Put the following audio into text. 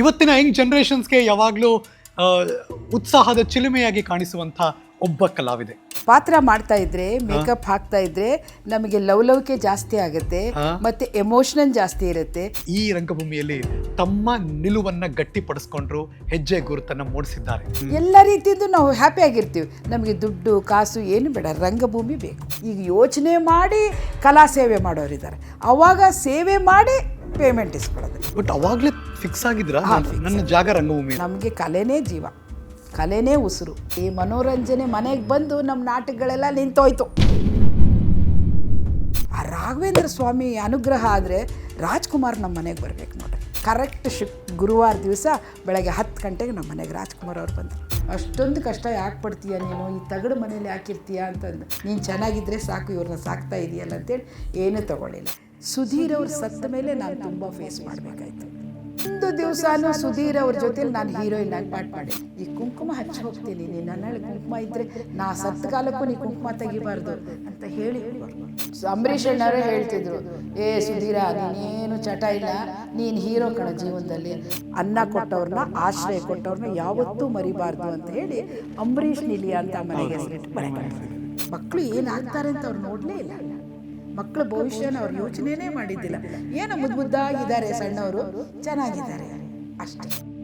ಇವತ್ತಿನ ಯಂಗ್ ಜನರೇಷನ್ಸ್ಗೆ ಯಾವಾಗಲೂ ಉತ್ಸಾಹದ ಚಿಲುಮೆಯಾಗಿ ಕಾಣಿಸುವಂಥ ಒಬ್ಬ ಕಲಾವಿದೆ. ಪಾತ್ರ ಮಾಡ್ತಾ ಇದ್ರೆ ಮೇಕಪ್ ಹಾಕ್ತಾ ಇದ್ರೆ ನಮಗೆ ಲವ್ ಲವಲವಿಕೆ ಜಾಸ್ತಿ ಆಗುತ್ತೆ ಮತ್ತೆ ಎಮೋಷನಲ್ ಜಾಸ್ತಿ ಇರುತ್ತೆ. ಈ ರಂಗಭೂಮಿಯಲ್ಲಿ ತಮ್ಮ ನಿಲುವನ್ನ ಗಟ್ಟಿಪಡಿಸ್ಕೊಂಡ್ರು ಹೆಜ್ಜೆ ಗುರುತನ್ನ ಮೂಡಿಸಿದ್ದಾರೆ. ಎಲ್ಲ ರೀತಿಯಿಂದ ನಾವು ಹ್ಯಾಪಿ ಆಗಿರ್ತೀವಿ. ನಮಗೆ ದುಡ್ಡು ಕಾಸು ಏನು ಬೇಡ ರಂಗಭೂಮಿ ಬೇಕು. ಈಗ ಯೋಚನೆ ಮಾಡಿ ಕಲಾ ಸೇವೆ ಮಾಡೋರಿದ್ದಾರೆ. ಅವಾಗ ಸೇವೆ ಮಾಡಿ ಪೇಮೆಂಟ್ ಇಸ್ಕೊಳ್ಳೋದು. ಬಟ್ ಅವಾಗ್ಲೇ ಫಿಕ್ಸ್ ಆಗಿದ್ರಾ? ನನ್ನ ಜಾಗ ರಂಗಭೂಮಿ. ನಮಗೆ ಕಲೆನೇ ಜೀವ. ಕಲೆನೇ ಉಸಿರು. ಈ ಮನೋರಂಜನೆ ಮನೆಗೆ ಬಂದು ನಮ್ಮ ನಾಟಕಗಳೆಲ್ಲ ನಿಂತೋಯ್ತು. ಆ ರಾಘವೇಂದ್ರ ಸ್ವಾಮಿ ಅನುಗ್ರಹ ಆದರೆ ರಾಜ್ಕುಮಾರ್ ನಮ್ಮ ಮನೆಗೆ ಬರ್ಬೇಕು ನೋಡ್ರಿ. ಕರೆಕ್ಟ್ ಶಿಪ್ ಗುರುವಾರ ದಿವಸ ಬೆಳಗ್ಗೆ ಹತ್ತು ಗಂಟೆಗೆ ನಮ್ಮ ಮನೆಗೆ ರಾಜ್ಕುಮಾರ್ ಅವ್ರು ಬಂದರು. ಅಷ್ಟೊಂದು ಕಷ್ಟ ಯಾಕೆ ಪಡ್ತೀಯ ನೀನು? ಈ ತಗಡು ಮನೇಲಿ ಯಾಕಿರ್ತೀಯ ಅಂತಂದು. ನೀನು ಚೆನ್ನಾಗಿದ್ದರೆ ಸಾಕು ಇವ್ರನ್ನ ಸಾಕ್ತಾ ಇದೆಯಲ್ಲ ಅಂತೇಳಿ ಏನೂ ತಗೊಳ್ಳಿಲ್ಲ. ಸುಧೀರ್ ಅವ್ರು ಸತ್ತ ಮೇಲೆ ನಾನು ತುಂಬ ಫೇಸ್ ಮಾಡಬೇಕಾಯ್ತು. ದಿವಸನೂ ಸುಧೀರ್ ಅವ್ರ ಜೊತೆಲಿ ನಾನು ಹೀರೋಯಿನ್ ಆಗಿ ಪಾಠ ಮಾಡಿ ಈ ಕುಂಕುಮ ಹಚ್ಚಿ ಹೋಗ್ತೀನಿ ನೀನು ನನ್ನಲ್ಲಿ ಕುಂಕುಮ ಇದ್ರೆ ನಾ ಸತ್ತ ಕಾಲಕ್ಕೂ ನೀ ಕುಂಕುಮ ತೆಗಿಬಾರ್ದು ಅಂತ ಹೇಳಿ ಅಂಬರೀಷ್ ಅಣ್ಣವರೇ ಹೇಳ್ತಿದ್ರು ಏ ಸುಧೀರ ನೀನೇನು ಚಟ ಇಲ್ಲ ನೀನು ಹೀರೋ ಕಣ ಜೀವನದಲ್ಲಿ. ಅನ್ನ ಕೊಟ್ಟವ್ರನ್ನ ಆಶ್ರಯ ಕೊಟ್ಟವ್ರನ್ನ ಯಾವತ್ತೂ ಮರಿಬಾರ್ದು ಅಂತ ಹೇಳಿ ಅಂಬರೀಷ್ ನಿಲಿಯ ಅಂತ ಮನೆಗೆ ಮಕ್ಕಳು ಏನಾಗ್ತಾರೆ ಅಂತ ಅವ್ರು ನೋಡಲೇ ಇಲ್ಲ. ಮಕ್ಕಳ ಭವಿಷ್ಯನ ಅವ್ರು ಯೋಚನೆನೇ ಮಾಡಿದ್ದಿಲ್ಲ. ಏನೋ ಮುದ್ದು ಮುದ್ದಾಗಿದ್ದಾರೆ ಸಣ್ಣವರು ಚೆನ್ನಾಗಿದ್ದಾರೆ. ಅಷ್ಟೇ.